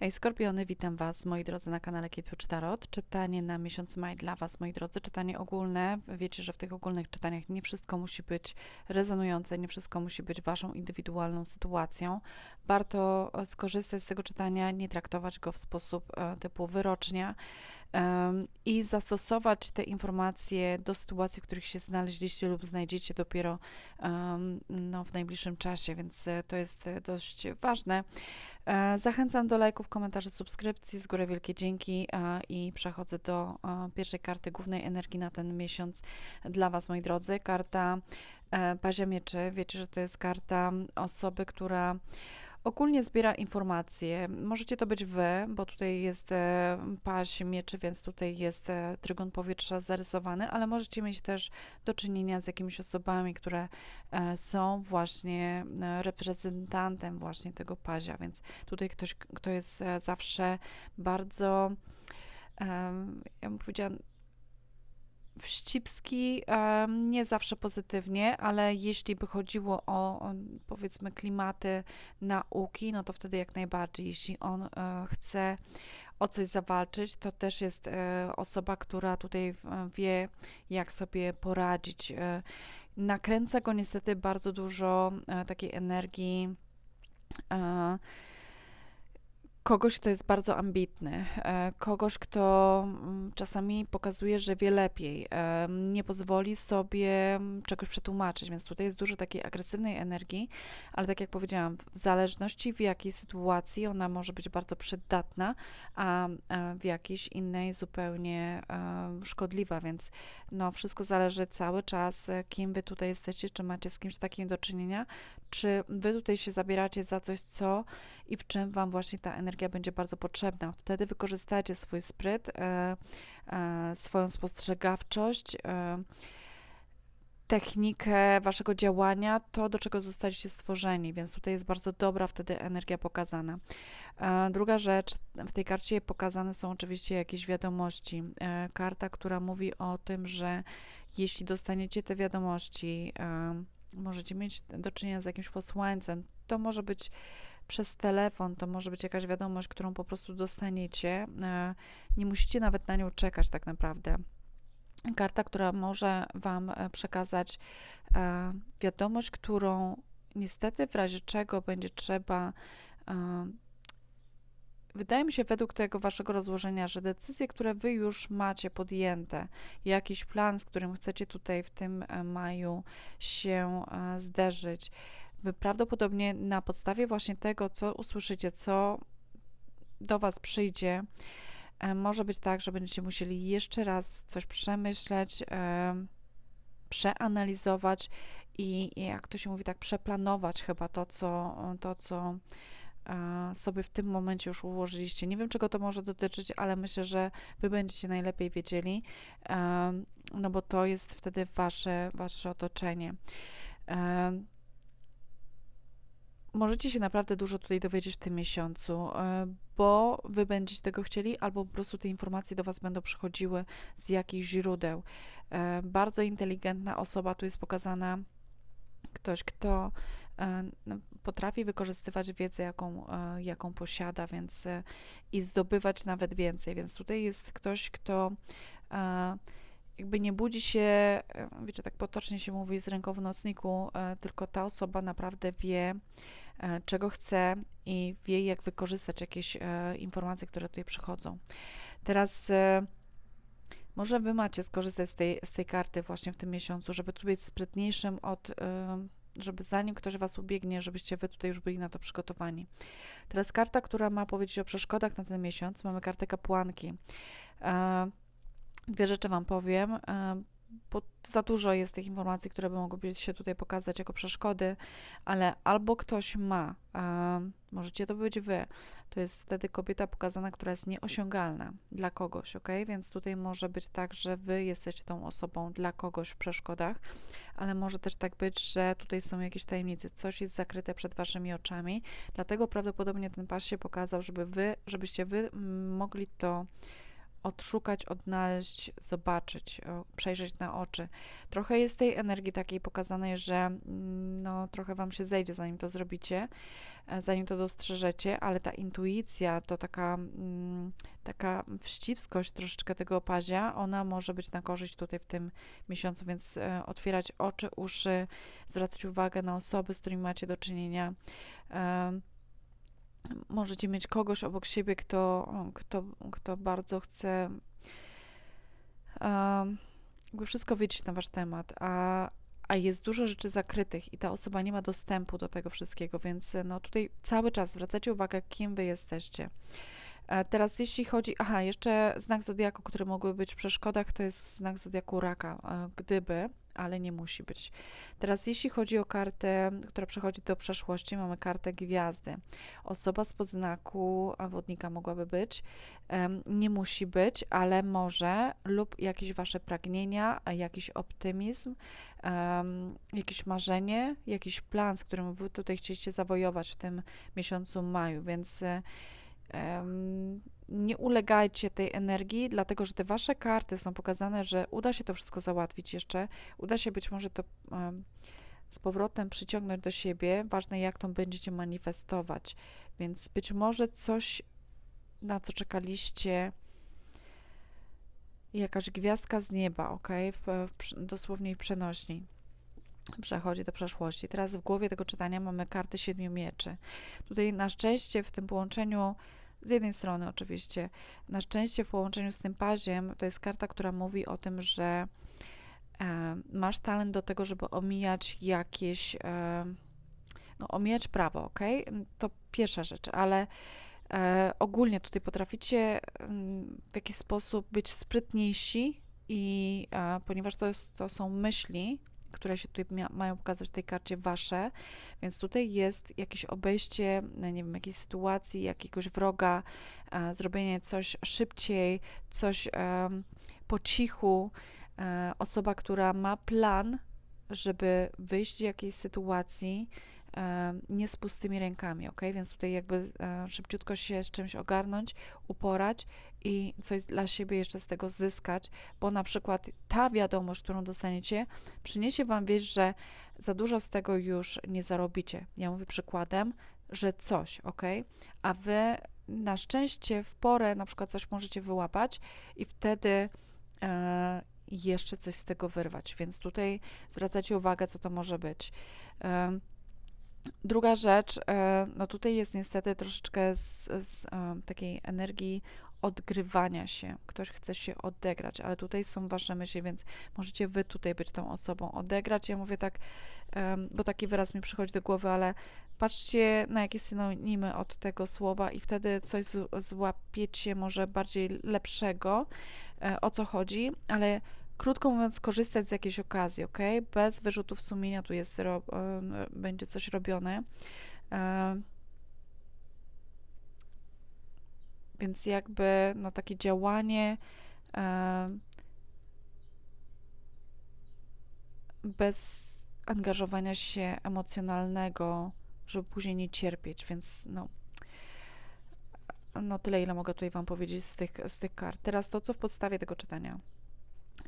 Hej Skorpiony, witam Was moi drodzy na kanale Kietwicz Tarot. Czytanie na miesiąc maj dla Was moi drodzy, czytanie ogólne. Wiecie, że w tych ogólnych czytaniach nie wszystko musi być rezonujące, nie wszystko musi być Waszą indywidualną sytuacją. Warto skorzystać z tego czytania, nie traktować go w sposób e, typu wyrocznia um, i zastosować te informacje do sytuacji, w których się znaleźliście lub znajdziecie dopiero um, no, w najbliższym czasie, więc e, to jest dość ważne. E, zachęcam do lajków, komentarzy, subskrypcji. Z góry wielkie dzięki e, i przechodzę do e, pierwszej karty głównej energii na ten miesiąc dla Was, moi drodzy. Karta Pazia Mieczy. Wiecie, że to jest karta osoby, która ogólnie zbiera informacje. Możecie to być wy, bo tutaj jest e, mieczy, więc tutaj jest e, trygon powietrza zarysowany, ale możecie mieć też do czynienia z jakimiś osobami, które e, są właśnie reprezentantem właśnie tego pazia, więc tutaj ktoś, kto jest zawsze bardzo, ja bym powiedziała, wścibski, nie zawsze pozytywnie, ale jeśli by chodziło o, powiedzmy klimaty nauki, no to wtedy jak najbardziej. Jeśli on e, chce o coś zawalczyć, to też jest e, osoba, która tutaj wie, jak sobie poradzić. E, nakręca go niestety bardzo dużo takiej energii kogoś, kto jest bardzo ambitny, e, kogoś, kto mm, czasami pokazuje, że wie lepiej, e, nie pozwoli sobie mm, czegoś przetłumaczyć, więc tutaj jest dużo takiej agresywnej energii, ale tak jak powiedziałam, w zależności w jakiej sytuacji ona może być bardzo przydatna, a w jakiejś innej zupełnie e, szkodliwa, więc no wszystko zależy cały czas, kim wy tutaj jesteście, czy macie z kimś takim do czynienia, czy wy tutaj się zabieracie za coś, co i w czym wam właśnie ta energia energia będzie bardzo potrzebna. Wtedy wykorzystajcie swój spryt, e, e, swoją spostrzegawczość, e, technikę waszego działania, to do czego zostaliście stworzeni, więc tutaj jest bardzo dobra wtedy energia pokazana. Druga rzecz, w tej karcie pokazane są oczywiście jakieś wiadomości. Karta, która mówi o tym, że jeśli dostaniecie te wiadomości, możecie mieć do czynienia z jakimś posłańcem. To może być przez telefon, to może być jakaś wiadomość, którą po prostu dostaniecie. E, nie musicie nawet na nią czekać, tak naprawdę. Karta, która może Wam e, przekazać e, wiadomość, którą niestety w razie czego będzie trzeba wydaje mi się według tego waszego rozłożenia, że decyzje, które wy już macie podjęte, jakiś plan, z którym chcecie tutaj w tym maju się zderzyć, wy prawdopodobnie na podstawie właśnie tego, co usłyszycie, co do Was przyjdzie, e, może być tak, że będziecie musieli jeszcze raz coś przemyśleć, e, przeanalizować i, jak to się mówi, tak przeplanować chyba to, co, to, co e, sobie w tym momencie już ułożyliście. Nie wiem, czego to może dotyczyć, ale myślę, że Wy będziecie najlepiej wiedzieli, no bo to jest wtedy Wasze, wasze otoczenie możecie się naprawdę dużo tutaj dowiedzieć w tym miesiącu, e, bo wy będziecie tego chcieli, albo po prostu te informacje do was będą przychodziły z jakichś źródeł. E, bardzo inteligentna osoba tu jest pokazana, ktoś, kto e, no, potrafi wykorzystywać wiedzę, jaką, jaką posiada, więc i zdobywać nawet więcej. Więc tutaj jest ktoś, kto jakby nie budzi się, wiecie, tak potocznie się mówi, z ręką w nocniku, tylko ta osoba naprawdę wie, czego chce i wie, jak wykorzystać jakieś e, informacje, które tutaj przychodzą. Teraz e, może Wy macie skorzystać z tej, z tej karty właśnie w tym miesiącu, żeby tu być sprytniejszym od żeby zanim ktoś Was ubiegnie, żebyście Wy tutaj już byli na to przygotowani. Teraz karta, która ma powiedzieć o przeszkodach na ten miesiąc, mamy kartę kapłanki. Dwie rzeczy Wam powiem bo za dużo jest tych informacji, które by mogły się tutaj pokazać jako przeszkody, ale albo ktoś ma, a możecie to być wy, to jest wtedy kobieta pokazana, która jest nieosiągalna dla kogoś, ok? Więc tutaj może być tak, że wy jesteście tą osobą dla kogoś w przeszkodach, ale może też tak być, że tutaj są jakieś tajemnice, coś jest zakryte przed waszymi oczami, dlatego prawdopodobnie ten pas się pokazał, żeby wy, żebyście wy mogli to odszukać, odnaleźć, zobaczyć, przejrzeć na oczy. Trochę jest tej energii takiej pokazanej, że mm, no, trochę Wam się zejdzie, zanim to zrobicie, e, zanim to dostrzeżecie, ale ta intuicja, to taka, mm, taka wścibskość troszeczkę tego opazia, ona może być na korzyść tutaj w tym miesiącu, więc e, otwierać oczy, uszy, zwracać uwagę na osoby, z którymi macie do czynienia. Możecie mieć kogoś obok siebie, kto, kto, kto bardzo chce um, wszystko wiedzieć na wasz temat, a, a jest dużo rzeczy zakrytych i ta osoba nie ma dostępu do tego wszystkiego, więc no tutaj cały czas zwracacie uwagę, kim wy jesteście. E, teraz jeśli chodzi, aha, jeszcze znak zodiaku, który mógłby być w przeszkodach, to jest znak zodiaku raka, e, gdyby, ale nie musi być. Teraz jeśli chodzi o kartę, która przechodzi do przeszłości, mamy kartę gwiazdy. Osoba z podznaku wodnika mogłaby być, nie musi być, ale może lub jakieś wasze pragnienia, jakiś optymizm, jakieś marzenie, jakiś plan, z którym wy tutaj chcieliście zawojować w tym miesiącu maju, więc nie ulegajcie tej energii, dlatego że te wasze karty są pokazane, że uda się to wszystko załatwić jeszcze, uda się być może to z powrotem przyciągnąć do siebie. Ważne, jak to będziecie manifestować. Więc być może coś, na co czekaliście, jakaś gwiazdka z nieba, ok? W, w, dosłownie w przenośni przechodzi do przeszłości. Teraz w głowie tego czytania mamy karty siedmiu mieczy. Tutaj na szczęście w tym połączeniu z jednej strony oczywiście, na szczęście w połączeniu z tym paziem, to jest karta, która mówi o tym, że e, masz talent do tego, żeby omijać jakieś, e, no omijać prawo, ok? To pierwsza rzecz, ale e, ogólnie tutaj potraficie mm, w jakiś sposób być sprytniejsi i e, ponieważ to, jest, to są myśli, które się tutaj mają pokazać w tej karcie wasze, więc tutaj jest jakieś obejście, nie wiem, jakiejś sytuacji, jakiegoś wroga, e, zrobienie coś szybciej, coś e, po cichu, e, osoba, która ma plan, żeby wyjść z jakiejś sytuacji, nie z pustymi rękami, ok? Więc tutaj jakby szybciutko się z czymś ogarnąć, uporać i coś dla siebie jeszcze z tego zyskać, bo na przykład ta wiadomość, którą dostaniecie, przyniesie Wam wieść, że za dużo z tego już nie zarobicie. Ja mówię przykładem, że coś, ok? A Wy na szczęście w porę na przykład coś możecie wyłapać i wtedy e, jeszcze coś z tego wyrwać. Więc tutaj zwracacie uwagę, co to może być. E, Druga rzecz, e, no tutaj jest niestety troszeczkę z, z um, takiej energii odgrywania się. Ktoś chce się odegrać, ale tutaj są wasze myśli, więc możecie wy tutaj być tą osobą. Odegrać, ja mówię tak, um, bo taki wyraz mi przychodzi do głowy, ale patrzcie na jakieś synonimy od tego słowa i wtedy coś złapiecie może bardziej lepszego, e, o co chodzi, ale krótko mówiąc, korzystać z jakiejś okazji, ok? Bez wyrzutów sumienia tu jest, e, będzie coś robione. E, więc jakby no, takie działanie e, bez angażowania się emocjonalnego, żeby później nie cierpieć, więc no, no tyle, ile mogę tutaj Wam powiedzieć z tych, z tych kart. Teraz to, co w podstawie tego czytania.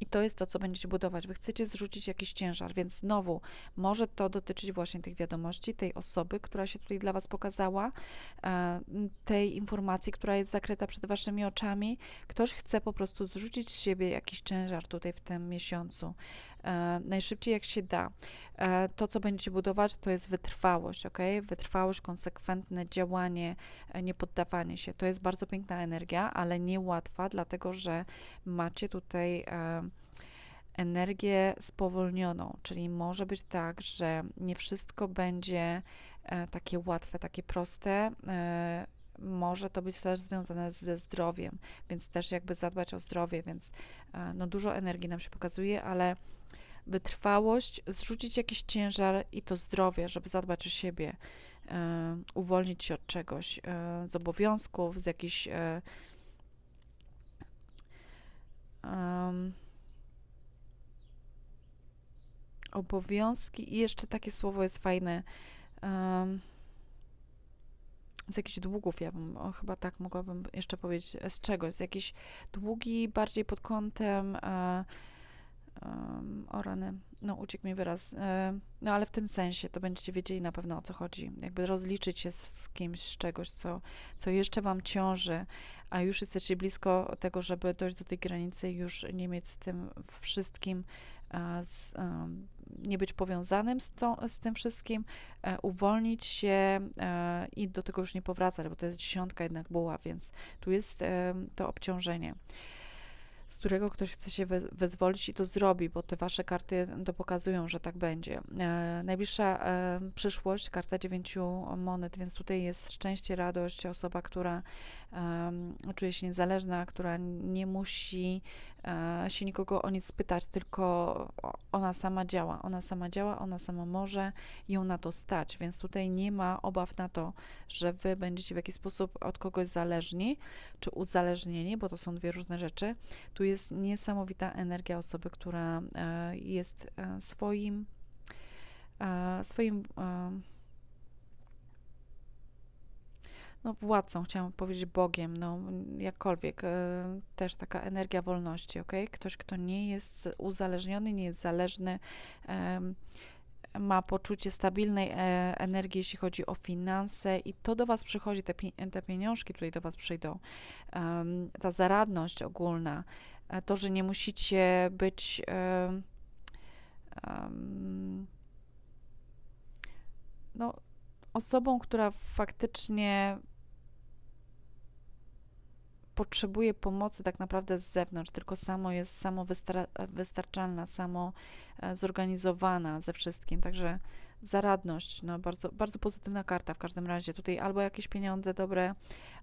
I to jest to, co będziecie budować. Wy chcecie zrzucić jakiś ciężar, więc znowu może to dotyczyć właśnie tych wiadomości, tej osoby, która się tutaj dla Was pokazała, e, tej informacji, która jest zakryta przed Waszymi oczami. Ktoś chce po prostu zrzucić z siebie jakiś ciężar tutaj w tym miesiącu. E, najszybciej jak się da. E, to, co będziecie budować, to jest wytrwałość, ok? Wytrwałość, konsekwentne działanie, nie poddawanie się. To jest bardzo piękna energia, ale niełatwa, dlatego że macie tutaj energię spowolnioną, czyli może być tak, że nie wszystko będzie e, takie łatwe, takie proste. E, może to być też związane ze zdrowiem, więc też jakby zadbać o zdrowie, więc e, no dużo energii nam się pokazuje, ale wytrwałość, zrzucić jakiś ciężar i to zdrowie, żeby zadbać o siebie, uwolnić się od czegoś, z obowiązków, z jakichś um, obowiązki i jeszcze takie słowo jest fajne. Um, z jakichś długów, ja bym o, chyba tak mogłabym jeszcze powiedzieć, z czegoś, z jakichś długi bardziej pod kątem e, um, o rany, no uciekł mi wyraz, e, no ale w tym sensie to będziecie wiedzieli na pewno o co chodzi, jakby rozliczyć się z, kimś, z czegoś, co, co jeszcze wam ciąży, a już jesteście blisko tego, żeby dojść do tej granicy, już nie mieć z tym wszystkim, e, z, nie być powiązanym z, to, z tym wszystkim, e, uwolnić się i do tego już nie powracać, bo to jest dziesiątka jednak buła, więc tu jest to obciążenie z którego ktoś chce się wyzwolić i to zrobi, bo te wasze karty to pokazują, że tak będzie. E, najbliższa e, przyszłość, karta dziewięciu monet, więc tutaj jest szczęście, radość, osoba, która czuje się niezależna, która nie musi E, się nikogo o nic pytać, tylko ona sama działa, ona sama działa, ona sama może ją na to stać, więc tutaj nie ma obaw na to, że wy będziecie w jakiś sposób od kogoś zależni, czy uzależnieni, bo to są dwie różne rzeczy. Tu jest niesamowita energia osoby, która e, jest e, swoim swoim no, władcą, chciałam powiedzieć Bogiem, no, jakkolwiek, e, też taka energia wolności, ok? Ktoś, kto nie jest uzależniony, nie jest zależny, ma poczucie stabilnej e, energii, jeśli chodzi o finanse, i to do Was przychodzi, te, te pieniążki tutaj do Was przyjdą. ta zaradność ogólna, e, to, że nie musicie być. no, osobą, która faktycznie potrzebuje pomocy tak naprawdę z zewnątrz, tylko samo jest samowystarczalna, samo e, zorganizowana ze wszystkim. Także zaradność, no bardzo, bardzo pozytywna karta w każdym razie. Tutaj albo jakieś pieniądze dobre,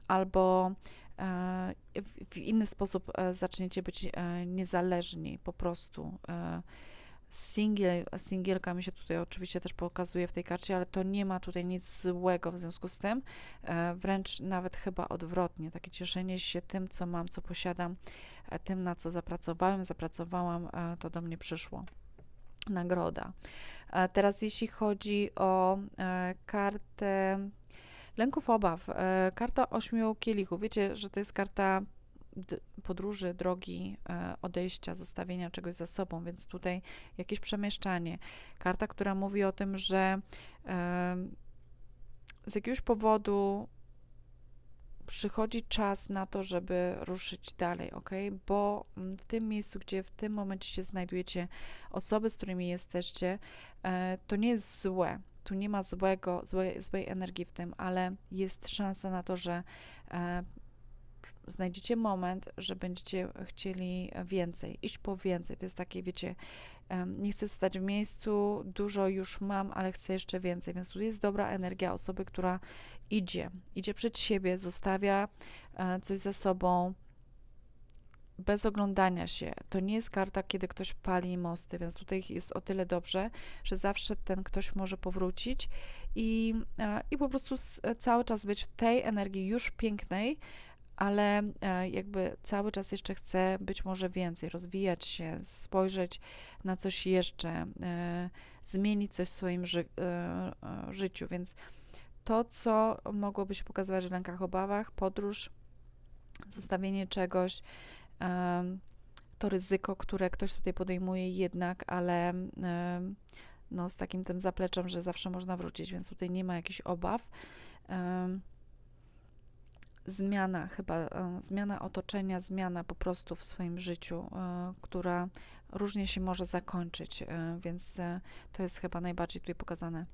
albo e, w, w inny sposób e, zaczniecie być niezależni po prostu. Singiel, singielka mi się tutaj oczywiście też pokazuje w tej karcie, ale to nie ma tutaj nic złego w związku z tym, e, wręcz nawet chyba odwrotnie, takie cieszenie się tym, co mam, co posiadam, e, tym, na co zapracowałem, zapracowałam, e, to do mnie przyszło. Nagroda. Teraz jeśli chodzi o kartę lęków obaw, karta ośmiu kielichów, wiecie, że to jest karta podróży, drogi, e, odejścia, zostawienia czegoś za sobą, więc tutaj jakieś przemieszczanie. Karta, która mówi o tym, że z jakiegoś powodu przychodzi czas na to, żeby ruszyć dalej, ok? Bo mm, w tym miejscu, gdzie w tym momencie się znajdujecie, osoby, z którymi jesteście, e, to nie jest złe. Tu nie ma złego, złej, złej energii w tym, ale jest szansa na to, że e, znajdziecie moment, że będziecie chcieli więcej, iść po więcej. To jest takie, wiecie, nie chcę stać w miejscu, dużo już mam, ale chcę jeszcze więcej. Więc tu jest dobra energia osoby, która idzie, idzie przed siebie, zostawia e, coś za sobą bez oglądania się. To nie jest karta, kiedy ktoś pali mosty, więc tutaj jest o tyle dobrze, że zawsze ten ktoś może powrócić i, e, i po prostu cały czas być w tej energii już pięknej, ale e, jakby cały czas jeszcze chcę być może więcej, rozwijać się, spojrzeć na coś jeszcze, e, zmienić coś w swoim ży e, życiu. Więc to, co mogłoby się pokazywać w lękach, obawach, podróż, zostawienie czegoś, to ryzyko, które ktoś tutaj podejmuje jednak, ale no, z takim tym zapleczem, że zawsze można wrócić, więc tutaj nie ma jakichś obaw zmiana, chyba e, zmiana otoczenia, zmiana po prostu w swoim życiu, e, która różnie się może zakończyć, e, więc to jest chyba najbardziej tutaj pokazane.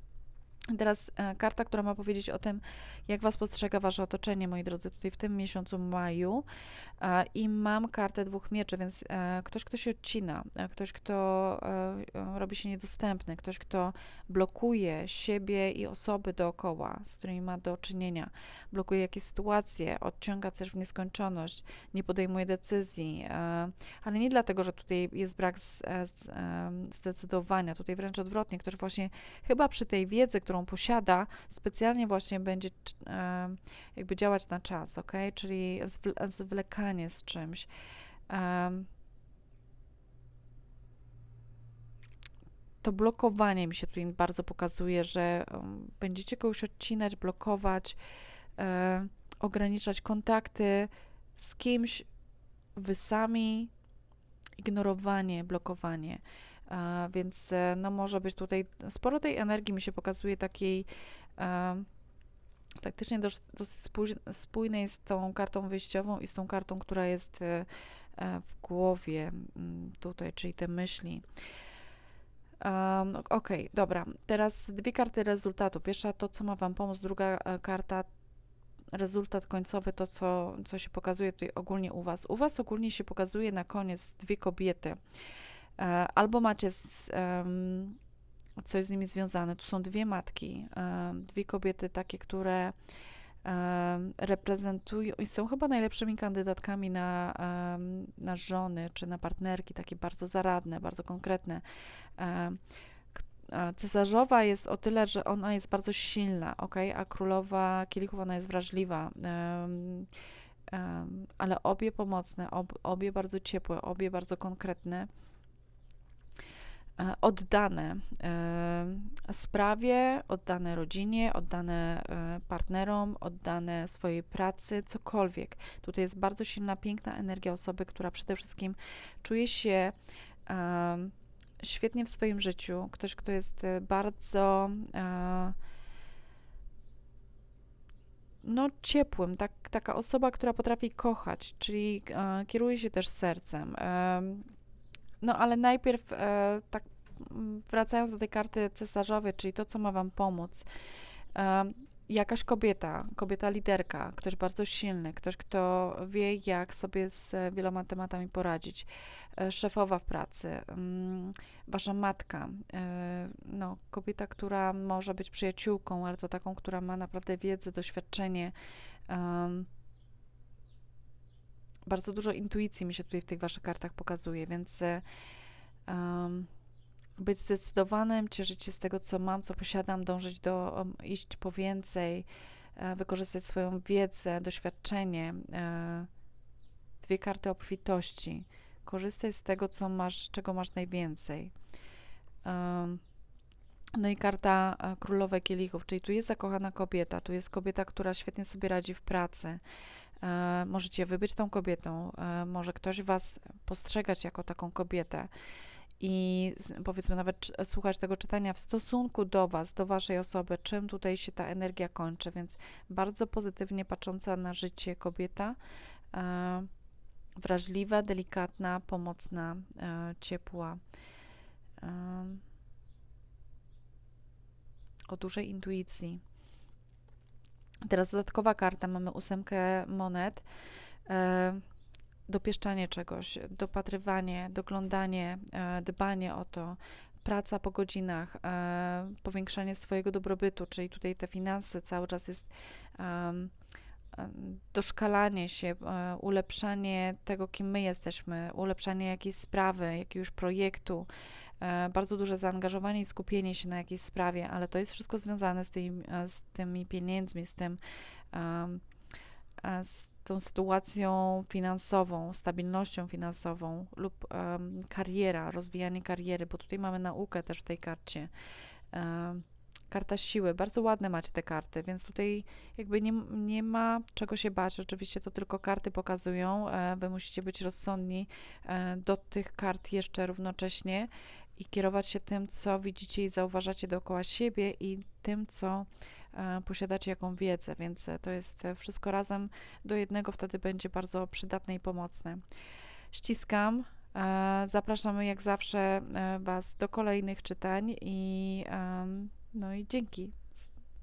Teraz e, karta, która ma powiedzieć o tym, jak Was postrzega Wasze otoczenie, moi drodzy, tutaj w tym miesiącu maju. E, I mam kartę dwóch mieczy, więc e, ktoś, kto się odcina, ktoś, kto robi się niedostępny, ktoś, kto blokuje siebie i osoby dookoła, z którymi ma do czynienia, blokuje jakieś sytuacje, odciąga coś w nieskończoność, nie podejmuje decyzji, ale nie dlatego, że tutaj jest brak zdecydowania, tutaj wręcz odwrotnie, ktoś właśnie chyba przy tej wiedzy, którą którą posiada, specjalnie właśnie będzie jakby działać na czas, ok? Czyli zwlekanie z czymś. To blokowanie mi się tutaj bardzo pokazuje, że będziecie kogoś odcinać, blokować, e, ograniczać kontakty z kimś, wy sami, ignorowanie, blokowanie. E, więc e, no może być tutaj sporo tej energii mi się pokazuje takiej e, praktycznie dość, dosyć spój- spójnej z tą kartą wyjściową i z tą kartą, która jest e, e, w głowie tutaj, czyli te myśli. Um, Okej, dobra. Teraz dwie karty rezultatu. Pierwsza to, co ma Wam pomóc, druga e, karta rezultat końcowy, to co, co się pokazuje tutaj ogólnie u Was. U Was ogólnie się pokazuje na koniec dwie kobiety. E, albo macie z, em, coś z nimi związane. Tu są dwie matki, em, dwie kobiety takie, które em, reprezentują i są chyba najlepszymi kandydatkami na, em, na żony czy na partnerki, takie bardzo zaradne, bardzo konkretne. A Cesarzowa jest o tyle, że ona jest bardzo silna, ok, a królowa kielichów ona jest wrażliwa. em, em, ale obie pomocne, ob, obie bardzo ciepłe, obie bardzo konkretne oddane e, sprawie, oddane rodzinie, oddane e, partnerom, oddane swojej pracy, cokolwiek. Tutaj jest bardzo silna, piękna energia osoby, która przede wszystkim czuje się świetnie w swoim życiu. Ktoś, kto jest e, bardzo e, no, ciepłym, tak, taka osoba, która potrafi kochać, czyli e, kieruje się też sercem. Em, no, ale najpierw e, tak mm, wracając do tej karty cesarzowej, czyli to, co ma Wam pomóc. em, jakaś kobieta, kobieta liderka, ktoś bardzo silny, ktoś, kto wie, jak sobie z e, wieloma tematami poradzić, e, szefowa w pracy, mm, wasza matka, e, no, kobieta, która może być przyjaciółką, ale to taką, która ma naprawdę wiedzę, doświadczenie. em, bardzo dużo intuicji mi się tutaj w tych waszych kartach pokazuje, więc em, być zdecydowanym, cieszyć się z tego, co mam, co posiadam, dążyć do um, iść po więcej, e, wykorzystać swoją wiedzę, doświadczenie. E, dwie karty obfitości. Korzystaj z tego, co masz, czego masz najwięcej. Em, no i karta e, królowej kielichów, czyli tu jest zakochana kobieta, tu jest kobieta, która świetnie sobie radzi w pracy. E, możecie wy być tą kobietą, e, może ktoś was postrzegać jako taką kobietę i powiedzmy nawet słuchać tego czytania w stosunku do was, do waszej osoby, czym tutaj się ta energia kończy, więc bardzo pozytywnie patrząca na życie kobieta, e, wrażliwa, delikatna, pomocna, ciepła. o dużej intuicji. Teraz dodatkowa karta, mamy ósemkę monet. E, dopieszczanie czegoś, dopatrywanie, doglądanie, e, dbanie o to, praca po godzinach, e, powiększanie swojego dobrobytu, czyli tutaj te finanse cały czas jest em, doszkalanie się, e, ulepszanie tego, kim my jesteśmy, ulepszanie jakiejś sprawy, jakiegoś projektu, bardzo duże zaangażowanie i skupienie się na jakiejś sprawie, ale to jest wszystko związane z, tym, e, z tymi pieniędzmi, z tym, e, z tą sytuacją finansową, stabilnością finansową lub kariera, rozwijanie kariery, bo tutaj mamy naukę też w tej karcie. Karta siły, bardzo ładne macie te karty, więc tutaj jakby nie, nie ma czego się bać. Oczywiście to tylko karty pokazują. E, wy musicie być rozsądni e, do tych kart jeszcze równocześnie i kierować się tym, co widzicie i zauważacie dookoła siebie i tym, co e, posiadacie, jaką wiedzę, więc e, to jest e, wszystko razem do jednego, wtedy będzie bardzo przydatne i pomocne. Ściskam. Zapraszamy jak zawsze Was do kolejnych czytań i, no i dzięki.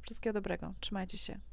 Wszystkiego dobrego. Trzymajcie się.